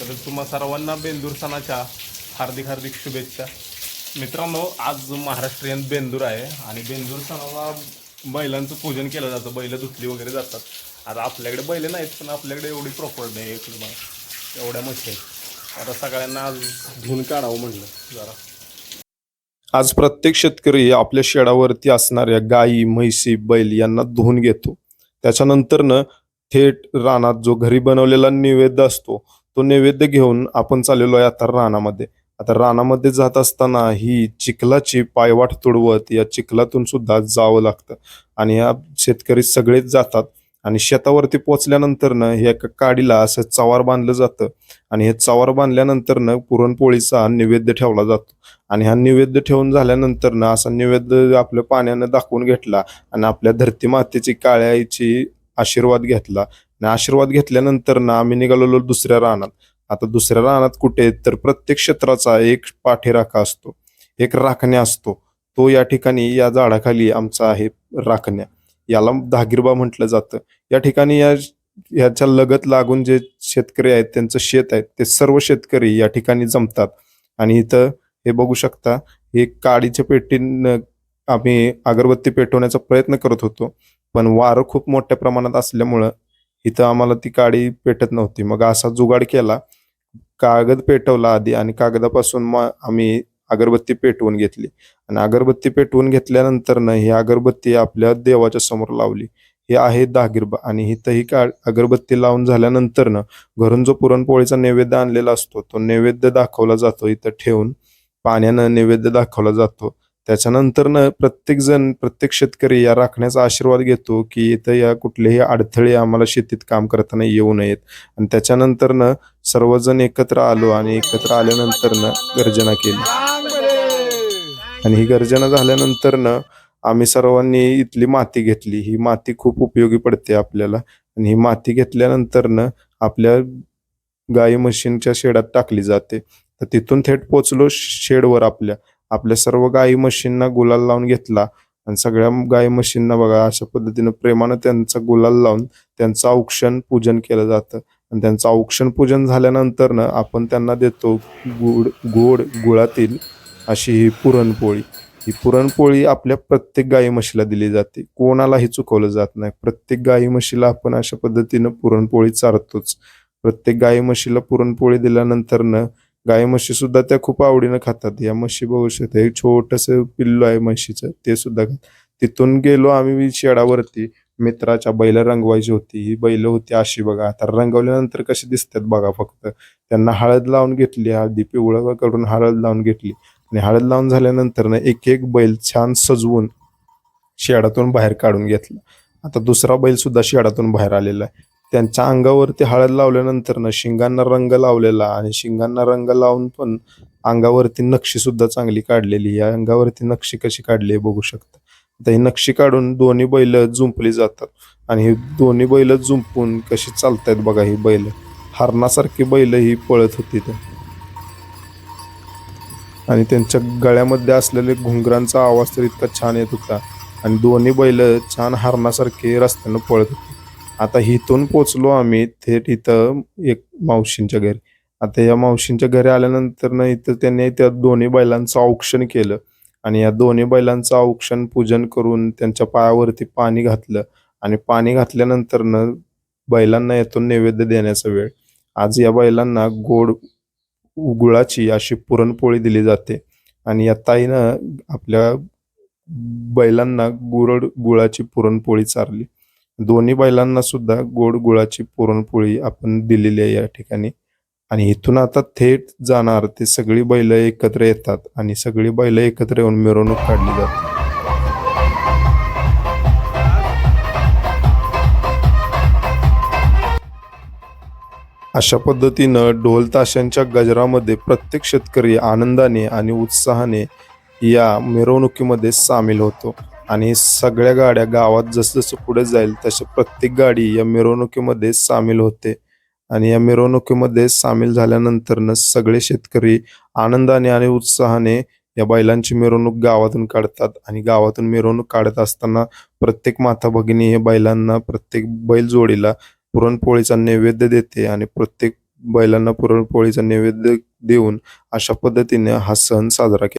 तर तुम्हा सर्वांना बेंदूर सणाच्या हार्दिक हार्दिक शुभेच्छा. मित्रांनो आज महाराष्ट्रीयन बेंदूर आहे आणि बेंदूर सणाला बैलांचं पूजन केलं जातं. बैल धुतली वगैरे जातात. आता आपल्याकडे बैल नाहीत पण आपल्याकडे एवढी प्रॉपर्टी नाही इकडे एवढ्या म्हशी आहेत. आता सगळ्यांना आज धुवून काढावं म्हटलं जरा. आज प्रत्येक शेतकरी आपल्या शेडावरती असणाऱ्या गायी म्हैसी बैल यांना धुवून घेतो. त्याच्यानंतरनं थेट रानात जो घरी बनवलेला नैवेद्य असतो तो नैवेद्य घेऊन आपण चाललेलो आहे आता रानामध्ये. आता रानामध्ये जात असताना ही चिखलाची पायवाट तुडवत या चिखलातून सुद्धा जावं लागतं. आणि या शेतकरी सगळेच जातात. आणि शेतावरती पोचल्यानंतरनं ह्या एका काडीला असं चवार बांधलं जातं. आणि हे चवार बांधल्यानंतरनं पुरणपोळीचा नैवेद्य ठेवला जातो. आणि हा नैवेद्य ठेवून झाल्यानंतरनं असा नैवेद्य आपल्या पाण्यानं दाखवून घेतला आणि आपल्या धरती मातेची काळ्या आईची आशीर्वाद घेतला. आणि आशीर्वाद घेतल्यानंतर ना आम्ही निघालेलो दुसऱ्या रानात. आता दुसऱ्या रानात कुठे तर प्रत्येक क्षेत्राचा एक पाठीराखा असतो. एक राखण्या असतो. तो या ठिकाणी या झाडाखाली आमचा आहे राखण्या. याला धागिरबा म्हटलं जातं. या ठिकाणी या याच्या लगत लागून जे शेतकरी आहेत त्यांचं शेत आहे ते सर्व शेतकरी या ठिकाणी जमतात. आणि इथं हे बघू शकता हे काडीच्या पेटीनं आम्ही अगरबत्ती पेटवण्याचा प्रयत्न करत होतो. पण वारं खूप मोठ्या प्रमाणात असल्यामुळं इथं आम्हाला ती काडी पेटत नव्हती. मग असा जुगाड केला. कागद पेटवला आधी आणि कागदापासून मग आम्ही अगरबत्ती पेटवून घेतली. आणि अगरबत्ती पेटवून घेतल्यानंतर ही अगरबत्ती आपल्या देवाच्या समोर लावली. हे आहे दहागिरबा आणि इथं ही का अगरबत्ती लावून झाल्यानंतर घरून जो पुरणपोळीचा नैवेद्य आणलेला असतो तो नैवेद्य दाखवला जातो. इथं ठेवून पाण्यानं नैवेद्य दाखवला जातो. त्याच्यानंतरनं प्रत्येक जण प्रत्येक शेतकरी या राखण्याचा आशीर्वाद घेतो की इथं या कुठलेही अडथळे आम्हाला शेतीत काम करताना येऊ नयेत. आणि त्याच्यानंतरनं सर्वजण एकत्र आलो आणि एकत्र आल्यानंतरनं गर्जना केली. आणि ही गर्जना झाल्यानंतरनं आम्ही सर्वांनी इथली माती घेतली. ही माती खूप उपयोगी पडते आपल्याला. आणि ही माती घेतल्यानंतरनं आपल्या गाई म्हशींच्या शेडात टाकली जाते. तर तिथून थेट पोचलो शेडवर आपल्या. आपल्या सर्व गाई म्हशींना गुलाल लावून घेतला. आणि सगळ्या गाई म्हशींना बघा अशा पद्धतीनं प्रेमानं त्यांचा गुलाल लावून त्यांचं औक्षण पूजन केलं जातं. आणि त्यांचं औक्षण पूजन झाल्यानंतरनं आपण त्यांना देतो गुड गोड गुळातील अशी ही पुरणपोळी. ही पुरणपोळी आपल्या प्रत्येक गाई म्हशीला दिली जाते. कोणालाही चुकवलं जात नाही. प्रत्येक गाई म्हशीला आपण अशा पद्धतीनं पुरणपोळी चारतोच. प्रत्येक गाई म्हशीला पुरणपोळी दिल्यानंतरनं गाय म्हशी सुद्धा त्या खूप आवडीनं खातात. या म्हशी बघू शकता एक छोटस पिल्लू आहे म्हशीचं ते सुद्धा खात तिथून गेलो आम्ही शेडावरती. मित्राच्या बैल रंगवायची होती. ही बैल होती अशी बघा. आता रंगवल्यानंतर कशी दिसतात बघा फक्त. त्यांना हळद लावून घेतली आधी पिवळं करून हळद लावून घेतली. आणि हळद लावून झाल्यानंतर ना एक एक बैल छान सजवून शेडातून बाहेर काढून घेतला. आता दुसरा बैल सुद्धा शेडातून बाहेर आलेला आहे. त्यांच्या अंगावरती हळद लावल्यानंतर ना शिंगांना रंग लावलेला आणि शिंगांना रंग लावून पण अंगावरती नक्षी सुद्धा चांगली काढलेली. या अंगावरती नक्षी कशी काढली आहे बघू शकता. आता ही नक्षी काढून दोन्ही बैल जुंपली जातात आणि ही दोन्ही बैल जुंपून कशी चालतायत बघा ही बैल. हरणासारखी बैल ही पळत होती तर आणि त्यांच्या गळ्यामध्ये असलेले घुंगरांचा आवाज तर इतका छान येत होता. आणि दोन्ही बैल छान हरणासारखे रस्त्यानं पळत होते. आता इथून पोचलो आम्ही थेट इथं एक मावशींच्या घरी. आता या मावशींच्या घरी आल्यानंतर ना इथं त्यांनी त्या दोन्ही बैलांचं औक्षण केलं. आणि या दोन्ही बैलांचं औक्षण पूजन करून त्यांच्या पायावरती पाणी घातलं. आणि पाणी घातल्यानंतर बैलांना यातून नैवेद्य देण्याचा वेळ. आज या बैलांना गोड गुळाची अशी पुरणपोळी दिली जाते. आणि या ताईनं आपल्या बैलांना गुरड गुळाची पुरणपोळी चारली. दोन्ही बैलांना सुद्धा गोड गुळाची पुरणपोळी आपण दिलेली आहे या ठिकाणी. आणि इथून आता थेट जाणार ते सगळी बैल एकत्र येतात आणि सगळी बैल एकत्र येऊन मिरवणूक काढली जाते. अशा पद्धतीनं ढोल ताशांच्या गजरामध्ये प्रत्येक शेतकरी आनंदाने आणि उत्साहाने या मिरवणुकीमध्ये सामील होतो. आणि सगळ्या गाड्या गावात जसं जसं पुढे जाईल तसे प्रत्येक गाडी या मिरवणुकीमध्ये सामील होते. आणि या मिरवणुकीमध्ये सामील झाल्यानंतरनं सगळे शेतकरी आनंदाने आणि उत्साहाने या बैलांची मिरवणूक गावातून काढतात आणि गावातून मिरवणूक काढत असताना प्रत्येक माता भगिनी हे बैलांना प्रत्येक बैल जोडीला पुरणपोळीचा नैवेद्य देते आणि प्रत्येक बैलांना पुरणपोळीचा नैवेद्य देऊन अशा पद्धतीने हा सण साजरा केला